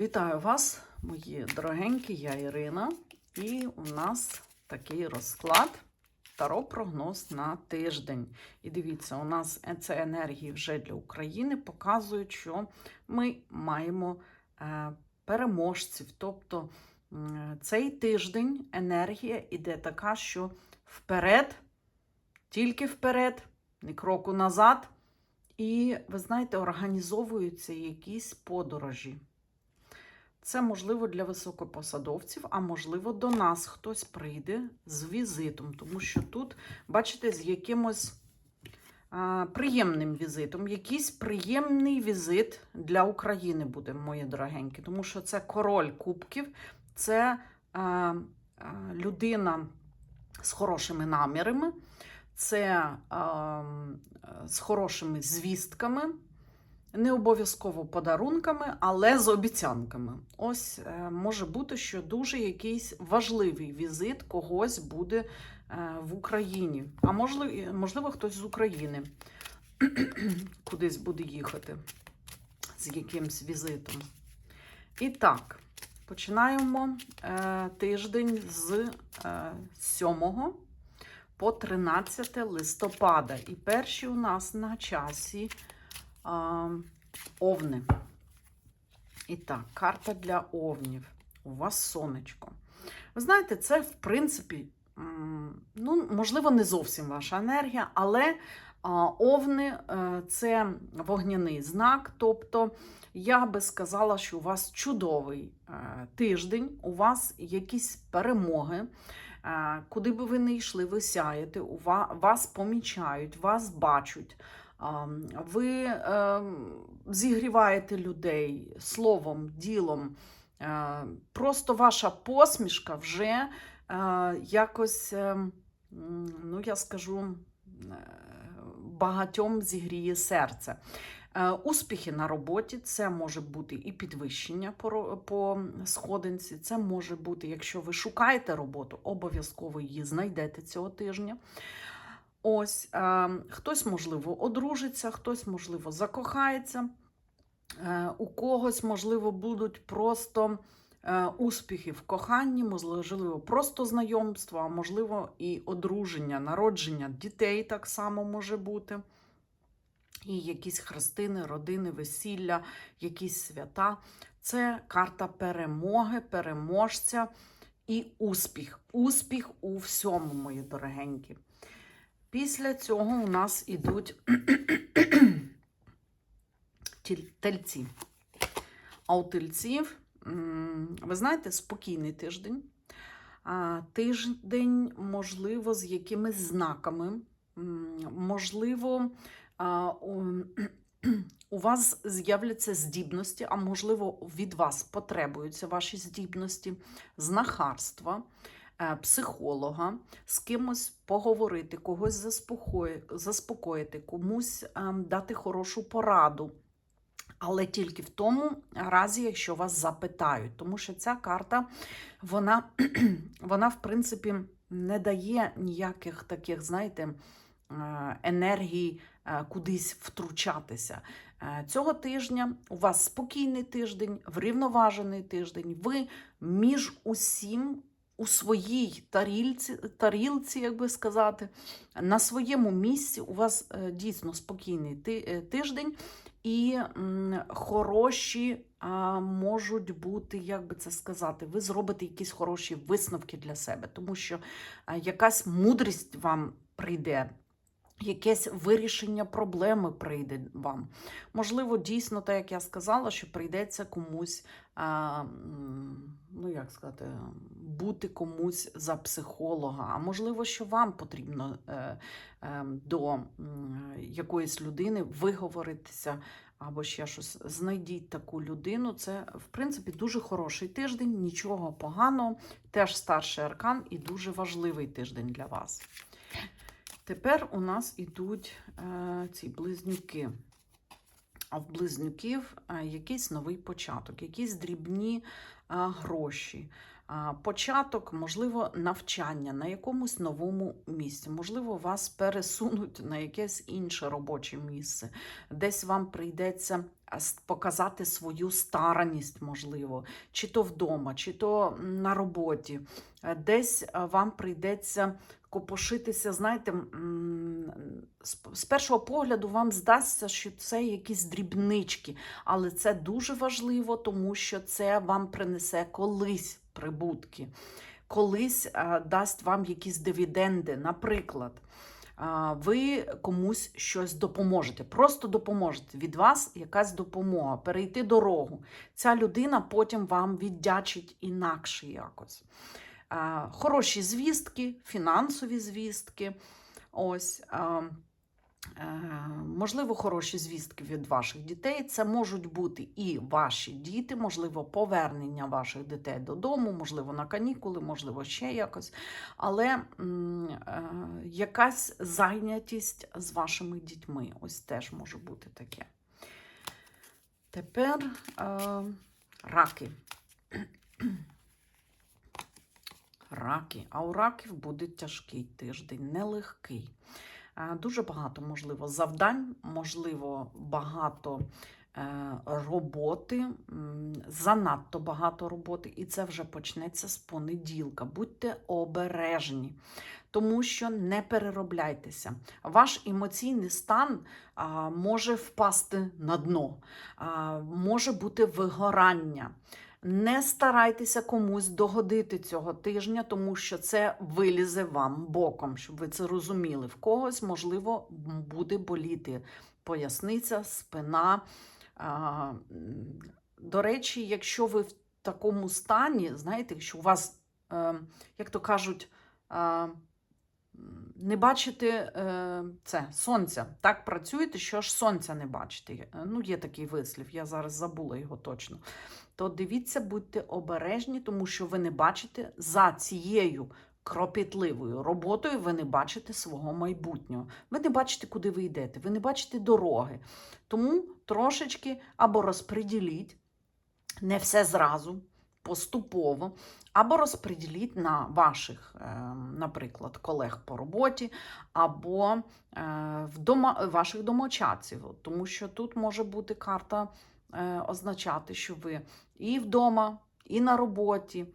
Вітаю вас, мої дорогенькі, я Ірина, і у нас такий розклад таро прогноз на тиждень. І дивіться, у нас це енергії вже для України показують, що ми маємо е, переможців. Тобто цей тиждень енергія іде така, що вперед, тільки вперед, ні кроку назад. І ви знаєте, організовуються якісь подорожі. Це можливо для високопосадовців, а можливо, до нас хтось прийде з візитом, тому що тут, бачите, з якимось а, приємним візитом. Якийсь приємний візит для України буде, мої дорогенькі, тому що це король кубків, це а, а, людина з хорошими намірами, це а, з хорошими звістками. Не обов'язково подарунками, але з обіцянками. Ось е, може бути, що дуже якийсь важливий візит когось буде е, в Україні. А можливо, можливо, хтось з України кудись буде їхати з якимсь візитом. І так, починаємо е, тиждень з е, 7 по 13 листопада. І перші у нас на часі а, овни. І так, карта для овнів. У вас сонечко. Ви знаєте, це, в принципі, ну, можливо, не зовсім ваша енергія, але овни е, це вогняний знак. Тобто, я би сказала, що у вас чудовий е, тиждень, у вас якісь перемоги. Е, Куди би ви не йшли, ви сяєте, вас помічають, вас бачать. Ви е, зігріваєте людей словом, ділом. Е, Просто ваша посмішка вже е, якось, е, ну я скажу, е, багатьом зігріє серце. Успіхи на роботі це може бути і підвищення по сходинці. Це може бути, якщо ви шукаєте роботу, обов'язково її знайдете цього тижня. Ось е, хтось, можливо, одружиться, хтось, можливо, закохається, е, у когось, можливо, будуть просто е, успіхи в коханні, можливо, просто знайомство, а можливо, і одруження, народження дітей так само може бути. І якісь хрестини, родини, весілля, якісь свята. Це карта перемоги, переможця і успіх. Успіх у всьому, мої дорогенькі. Після цього у нас ідуть тельці. А у тельців, ви знаєте, спокійний тиждень. Тиждень, можливо, з якимись знаками. Можливо, у, вас з'являться здібності, а можливо, від вас потребуються ваші здібності, знахарства, психолога, з кимось поговорити, когось заспокоїти, комусь ем, дати хорошу пораду. Але тільки в тому разі, якщо вас запитають, тому що ця карта, вона, вона в принципі, не дає ніяких таких, знаєте, е, енергій е, кудись втручатися. Е, Цього тижня у вас спокійний тиждень, врівноважений тиждень. Ви між усім у своїй тарілці, тарілці, як би сказати, на своєму місці у вас е, дійсно спокійний е, тиждень, і хороші можуть бути, як би це сказати, ви зробите якісь хороші висновки для себе, тому що якась мудрість вам прийде. Якесь вирішення проблеми прийде вам. Можливо, дійсно, так як я сказала, що прийдеться комусь, а, ну як сказати, бути комусь за психолога. А можливо, що вам потрібно е, е, до якоїсь людини виговоритися або ще щось. Знайдіть таку людину. Це, в принципі, дуже хороший тиждень, нічого поганого. Теж старший аркан і дуже важливий тиждень для вас. Тепер у нас ідуть е, ці близнюки. А в близнюків е, якийсь новий початок, якісь дрібні е, гроші. Початок, можливо, навчання на якомусь новому місці. Можливо, вас пересунуть на якесь інше робоче місце. Десь вам прийдеться показати свою стараність, можливо, чи то вдома, чи то на роботі. Е, Десь е, вам прийдеться копошитися, знаєте, з першого погляду вам здасться, що це якісь дрібнички, але це дуже важливо, тому що це вам принесе колись прибутки, колись е, дасть вам якісь дивіденди. Наприклад, ви комусь щось допоможете, просто допоможете. Від вас якась допомога, перейти дорогу. Ця людина потім вам віддячить інакше якось. Хороші звістки, фінансові звістки. Ось. Е, Можливо, хороші звістки від ваших дітей. Це можуть бути і ваші діти, можливо, повернення ваших дітей додому, можливо, на канікули, можливо, ще якось. Але е, якась зайнятість з вашими дітьми. Ось теж може бути таке. Тепер е, раки. Раки. А у раків буде тяжкий тиждень, нелегкий. Е, Дуже багато, можливо, завдань, можливо, багато е, роботи, занадто багато роботи, і це вже почнеться з понеділка. Будьте обережні, тому що не переробляйтеся. Ваш емоційний стан може впасти на дно, може бути вигорання. Не старайтеся комусь догодити цього тижня, тому що це вилізе вам боком, щоб ви це розуміли. В когось, можливо, буде боліти поясниця, спина. До речі, якщо ви в такому стані, знаєте, що у вас, е, як то кажуть, не бачите е, це сонця, так працюєте, що аж сонця не бачите. Ну, є такий вислів, я зараз забула його точно то дивіться, будьте обережні, тому що ви не бачите за цією кропітливою роботою, ви не бачите свого майбутнього. Ви не бачите, куди ви йдете, ви не бачите дороги. Тому трошечки або розподіліть не все зразу, поступово, або розподіліть на ваших, е, наприклад, колег по роботі, або е, в дома, ваших домочадців, тому що тут може бути карта е, означати, що ви і вдома, і на роботі,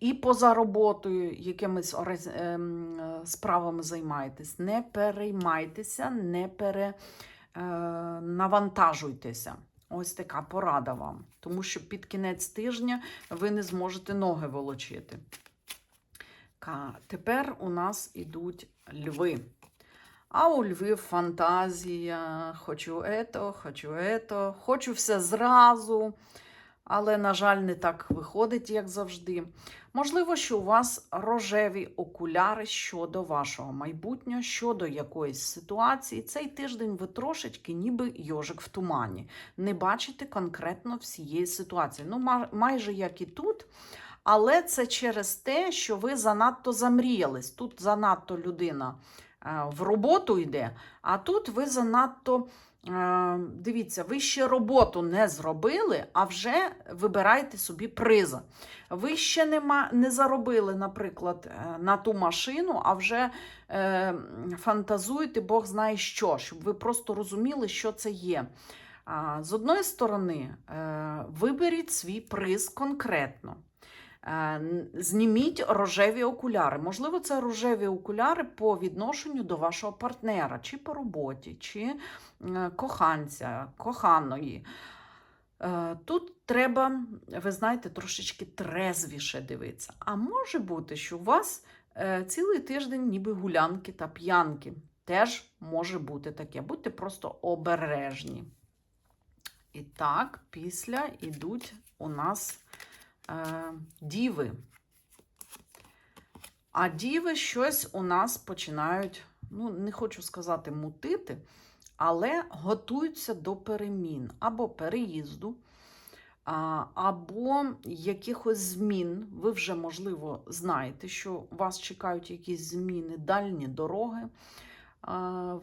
і поза роботою якимись ем, справами займаєтесь. Не переймайтеся, не пере, е. Ось така порада вам. Тому що під кінець тижня ви не зможете ноги волочити. Тепер у нас ідуть льви. А у львів фантазія. Хочу ето, хочу ето, хочу все зразу. Але, на жаль, не так виходить, як завжди. Можливо, що у вас рожеві окуляри щодо вашого майбутнього, щодо якоїсь ситуації. Цей тиждень ви трошечки, ніби йожик в тумані. Не бачите конкретно всієї ситуації. Ну, майже як і тут. Але це через те, що ви занадто замріялись. Тут занадто людина е, в роботу йде, а тут ви занадто. Е, Дивіться, ви ще роботу не зробили, а вже вибираєте собі приза. Ви ще нема, не заробили, наприклад, е, на ту машину, а вже е, фантазуєте, Бог знає що, щоб ви просто розуміли, що це є. З одної сторони, е, виберіть свій приз конкретно. Е, Зніміть рожеві окуляри. Можливо, це рожеві окуляри по відношенню до вашого партнера, чи по роботі, чи е, коханця, коханої. Е, Тут треба, ви знаєте, трошечки трезвіше дивитися. А може бути, що у вас цілий тиждень ніби гулянки та п'янки. Теж може бути таке. Будьте просто обережні. І так, після йдуть у нас діви. А діви щось у нас починають, ну, не хочу сказати мутити, але готуються до перемін або переїзду, або якихось змін. Ви вже, можливо, знаєте, що вас чекають якісь зміни, дальні дороги.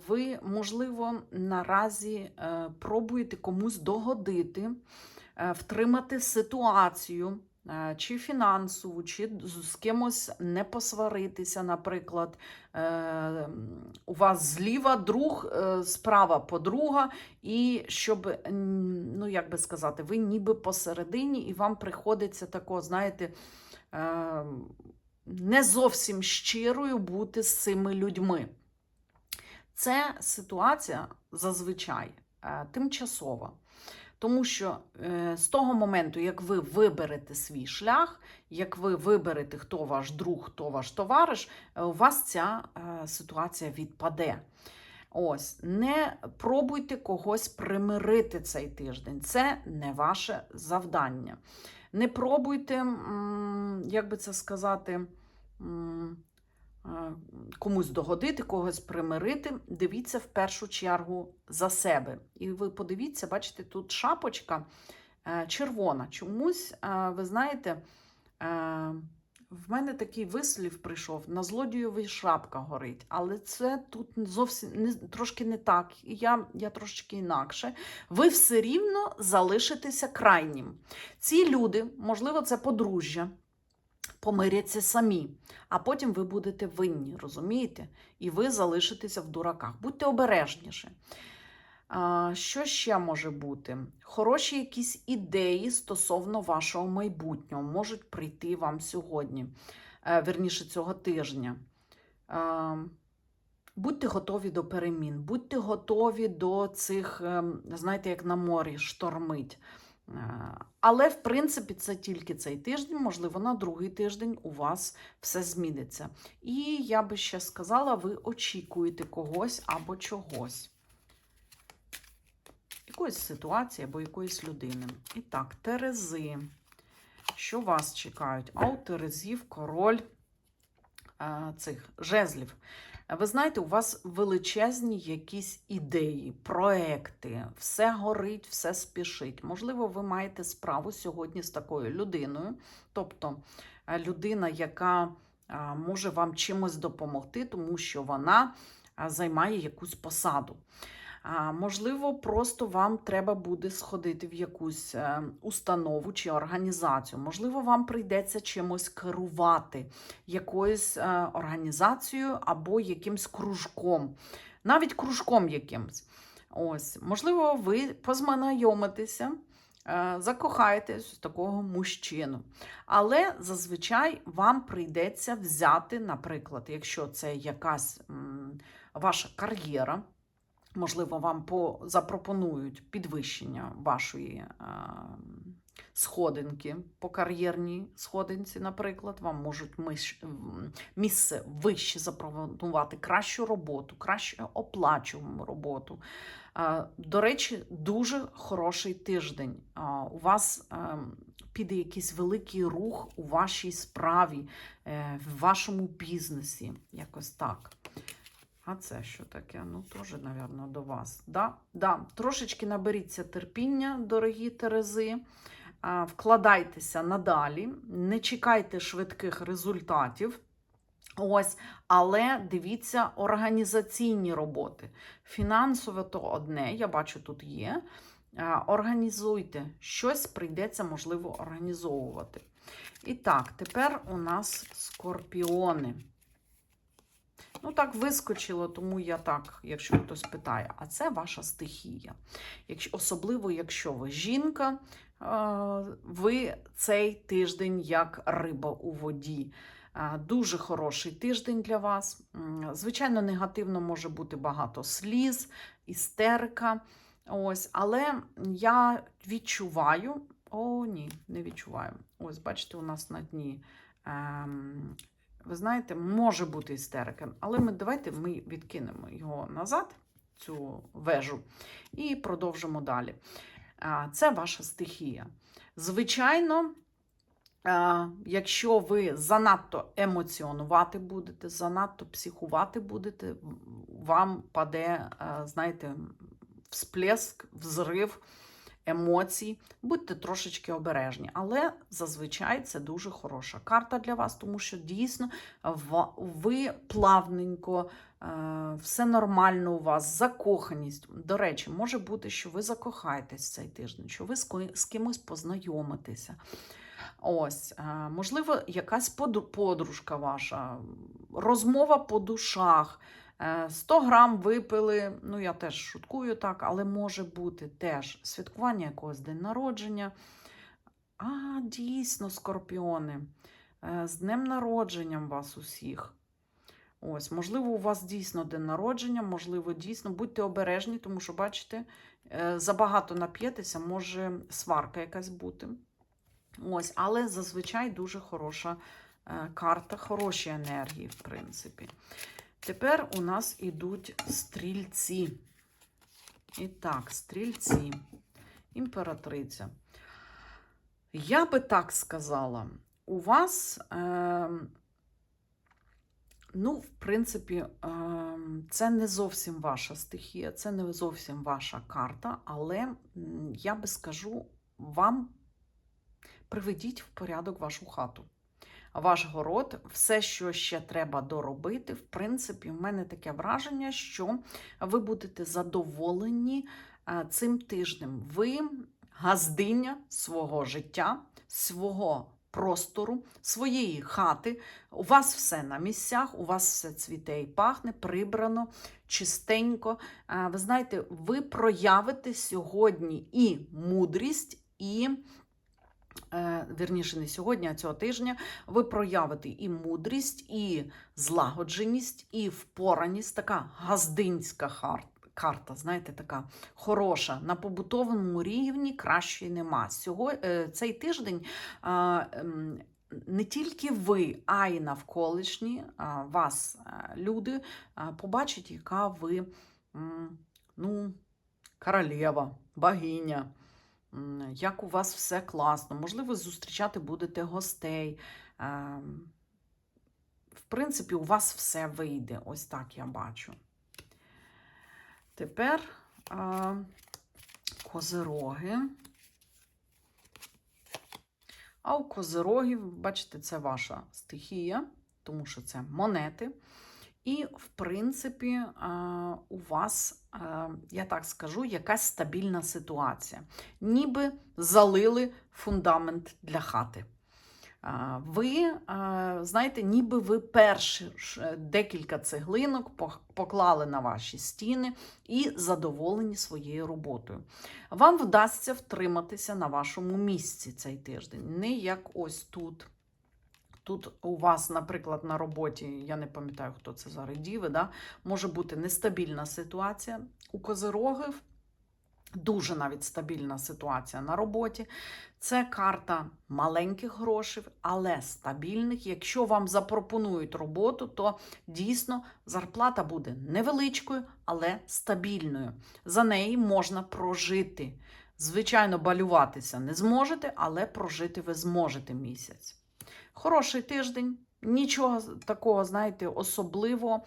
Ви, можливо, наразі е, пробуєте комусь догодити, е, втримати ситуацію е, чи фінансову, чи з кимось не посваритися, наприклад. Е, У вас зліва друг, е, справа подруга, і щоб, ну як би сказати, ви ніби посередині, і вам приходиться тако, знаєте, е, не зовсім щирою бути з цими людьми. Це ситуація зазвичай е, тимчасова. Тому що е, з того моменту, як ви виберете свій шлях, як ви виберете, хто ваш друг, хто ваш товариш, е, у вас ця е, ситуація відпаде. Ось, не пробуйте когось примирити цей тиждень. Це не ваше завдання. Не пробуйте, як би це сказати, комусь догодити, когось примирити. Дивіться в першу чергу за себе. І ви подивіться, бачите, тут шапочка е, червона. Чомусь, е, ви знаєте, е, в мене такий вислів прийшов: на злодієві шапка горить. Але це тут зовсім не, трошки не так. Я, я трошечки інакше. Ви все рівно залишитеся крайнім. Ці люди, можливо, це подружжя, помиряться самі, а потім ви будете винні, розумієте? І ви залишитеся в дураках. Будьте обережніші. Що ще може бути? Хороші якісь ідеї стосовно вашого майбутнього можуть прийти вам сьогодні, е, верніше цього тижня. Будьте готові до перемін, будьте готові до цих, ем, знаєте, як на морі, штормить. Е, Але, в принципі, це тільки цей тиждень, можливо, на другий тиждень у вас все зміниться. І я би ще сказала, ви очікуєте когось або чогось якоїсь ситуації або якоїсь людини. І так, Терези. Що вас чекають? А у Терезів король е, цих жезлів. Ви знаєте, у вас величезні якісь ідеї, проекти, все горить, все спішить. Можливо, ви маєте справу сьогодні з такою людиною, тобто е, людина, яка може вам чимось допомогти, тому що вона займає якусь посаду. Можливо, просто вам треба буде сходити в якусь е, установу чи організацію. Можливо, вам прийдеться чимось керувати, якоюсь е, організацією або якимсь кружком, навіть кружком якимсь. Ось, можливо, ви познайомитеся, е, закохаєтесь в такого мужчину. Але зазвичай вам прийдеться взяти, наприклад, якщо це якась ваша кар'єра. Можливо, вам по, запропонують підвищення вашої е, сходинки по кар'єрній сходинці, наприклад, вам можуть місце вище запропонувати кращу роботу, кращу оплачувану роботу. Е, до речі, дуже хороший тиждень. Е, у вас піде якийсь великий рух у вашій справі, в вашому бізнесі. Якось так. А це що таке? Ну, теж, мабуть, до вас. Да? Да. Трошечки наберіться терпіння, дорогі Терези. Вкладайтеся надалі, не чекайте швидких результатів. Ось, але дивіться організаційні роботи. Фінансове то одне, я бачу, тут є. Організуйте, щось прийдеться, можливо, організовувати. І так, тепер у нас скорпіони. Ну, так вискочило, тому я так, якщо хтось питає, а це ваша стихія. Якщо, особливо, якщо ви жінка, е, ви цей тиждень як риба у воді. Е, Дуже хороший тиждень для вас. Звичайно, негативно може бути багато сліз, істерика. Ось, але я відчуваю. О, ні, не відчуваю. Ось, бачите, у нас на дні ем, ви знаєте, може бути істерика, але ми давайте ми відкинемо його назад, цю вежу, і продовжимо далі. Це ваша стихія. Звичайно, якщо ви занадто емоціонувати будете, занадто психувати будете, вам паде, знаєте, всплеск, взрив емоцій. Будьте трошечки обережні, але зазвичай це дуже хороша карта для вас, тому що дійсно ви плавненько, е, все нормально у вас, закоханість. До речі, може бути, що ви закохаєтесь цей тиждень, що ви з кимось познайомитеся. Ось, е, можливо, якась подружка ваша, розмова по душах. Е, 100 грам випили, ну я теж шуткую так, але може бути теж святкування якогось день народження. А, дійсно, скорпіони. Е, З днем народженням вас усіх. Ось, можливо, у вас дійсно день народження, можливо, дійсно. Будьте обережні, тому що, бачите, е, забагато нап'єтеся, може сварка якась бути. Ось, але зазвичай дуже хороша е, карта, хороші енергії, в принципі. Тепер у нас ідуть стрільці. І так, стрільці, імператриця. Я би так сказала, у вас, е, ну, в принципі, е, це не зовсім ваша стихія, це не зовсім ваша карта, але я би скажу, вам приведіть в порядок вашу хату. Ваш город, все, що ще треба доробити. В принципі, в мене таке враження, що ви будете задоволені е, цим тижнем. Ви газдиня свого життя, свого простору, своєї хати. У вас все на місцях, у вас все цвіте і пахне, прибрано, чистенько. Е, Ви знаєте, ви проявите сьогодні і мудрість, і. Е, Вірніше, не сьогодні, а цього тижня ви проявите і мудрість, і злагодженість, і впораність, така газдинська карта, знаєте, така хороша. На побутовому рівні кращої нема. Сього, е, цей тиждень ем, не тільки ви, а й навколишні вас е, люди побачать, яка ви ну, королева, богиня. Як у вас все класно, можливо, зустрічати будете гостей. Ем, В принципі, у вас все вийде. Ось так я бачу. Тепер а, козироги. А у козирогів, бачите, це ваша стихія, тому що це монети. І, в принципі, у вас, я так скажу, якась стабільна ситуація. Ніби залили фундамент для хати. Ви, знаєте, ніби ви перші е, декілька цеглинок поклали на ваші стіни і задоволені своєю роботою. Вам вдасться втриматися на вашому місці цей тиждень, не як ось тут. Тут у вас, наприклад, на роботі, я не пам'ятаю, хто це зараз діви, да? може бути нестабільна ситуація. У козирогів дуже навіть стабільна ситуація на роботі. Це карта маленьких грошей, але стабільних. Якщо вам запропонують роботу, то дійсно зарплата буде невеличкою, але стабільною. За неї можна прожити. Звичайно, балюватися не зможете, але прожити ви зможете місяць. Хороший тиждень, нічого такого, знаєте, особливо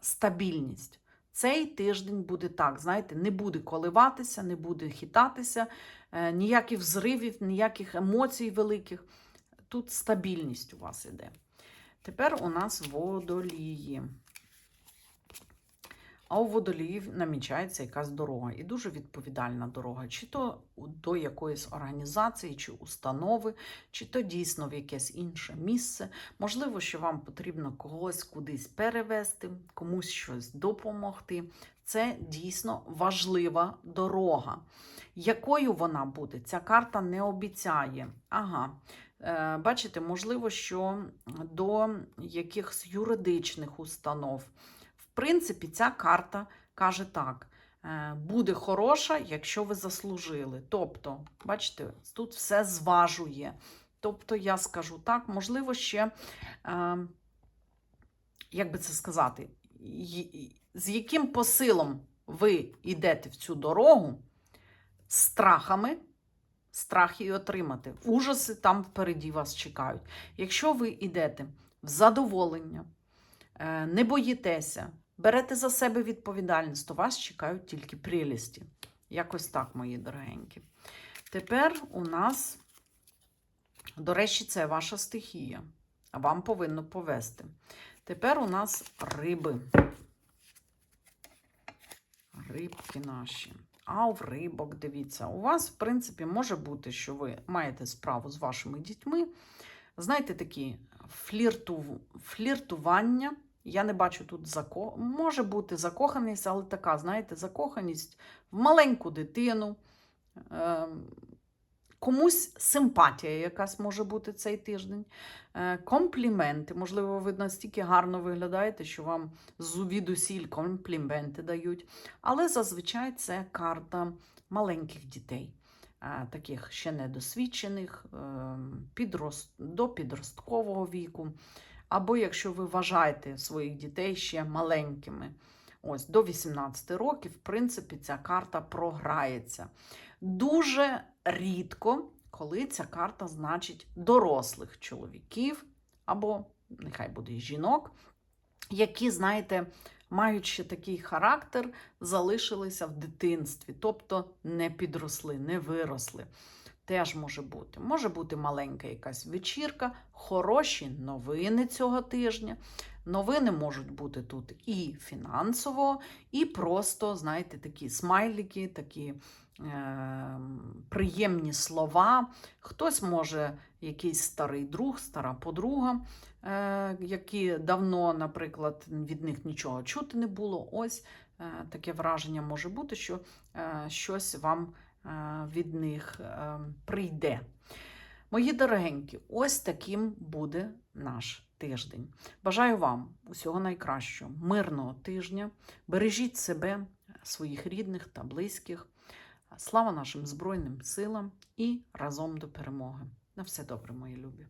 стабільність. Цей тиждень буде так, знаєте, не буде коливатися, не буде хитатися, е, ніяких взривів, ніяких емоцій великих. Тут стабільність у вас іде. Тепер у нас водолії. А у водоліїв намічається якась дорога, і дуже відповідальна дорога, чи то до якоїсь організації, чи установи, чи то дійсно в якесь інше місце. Можливо, що вам потрібно когось кудись перевести, комусь щось допомогти. Це дійсно важлива дорога. Якою вона буде? Ця карта не обіцяє. Ага. Е, Бачите, можливо, що до якихось юридичних установ. Принципі, ця карта каже так: е, буде хороша, якщо ви заслужили. Тобто, бачите, тут все зважує. Тобто, я скажу так, можливо, ще, е, як би це сказати, з яким посилом ви йдете в цю дорогу, страхами, страх її отримати. Ужаси там впереді вас чекають. Якщо ви йдете в задоволення, е, не боїтеся, берете за себе відповідальність, то вас чекають тільки прелісті. Якось так, мої дорогенькі. Тепер у нас, до речі, це ваша стихія. Вам повинно повести. Тепер у нас риби. Рибки наші. А в рибок, дивіться, у вас, в принципі, може бути, що ви маєте справу з вашими дітьми. Знаєте, такі флірту, фліртування. Я не бачу тут зако... може бути закоханість, але така, знаєте, закоханість в маленьку дитину. Ем, Комусь симпатія якась може бути цей тиждень, Е, компліменти. Можливо, ви настільки гарно виглядаєте, що вам звідусіль компліменти дають. Але зазвичай це карта маленьких дітей, е, таких ще недосвідчених, е, підрост... до підросткового віку. Або якщо ви вважаєте своїх дітей ще маленькими, ось до 18 років, в принципі, ця карта програється. Дуже рідко, коли ця карта значить дорослих чоловіків, або нехай буде і жінок, які, знаєте, мають ще такий характер, залишилися в дитинстві, тобто не підросли, не виросли. Теж може бути. Може бути маленька якась вечірка, хороші новини цього тижня. Новини можуть бути тут і фінансово, і просто, знаєте, такі смайлики, такі е, приємні слова. Хтось може якийсь старий друг, стара подруга, е, які давно, наприклад, від них нічого чути не було. Ось е, таке враження може бути, що е, щось вам від них е, прийде. Мої дорогенькі, ось таким буде наш тиждень. Бажаю вам усього найкращого, мирного тижня. Бережіть себе, своїх рідних та близьких. Слава нашим Збройним силам і разом до перемоги. На все добре, мої любі!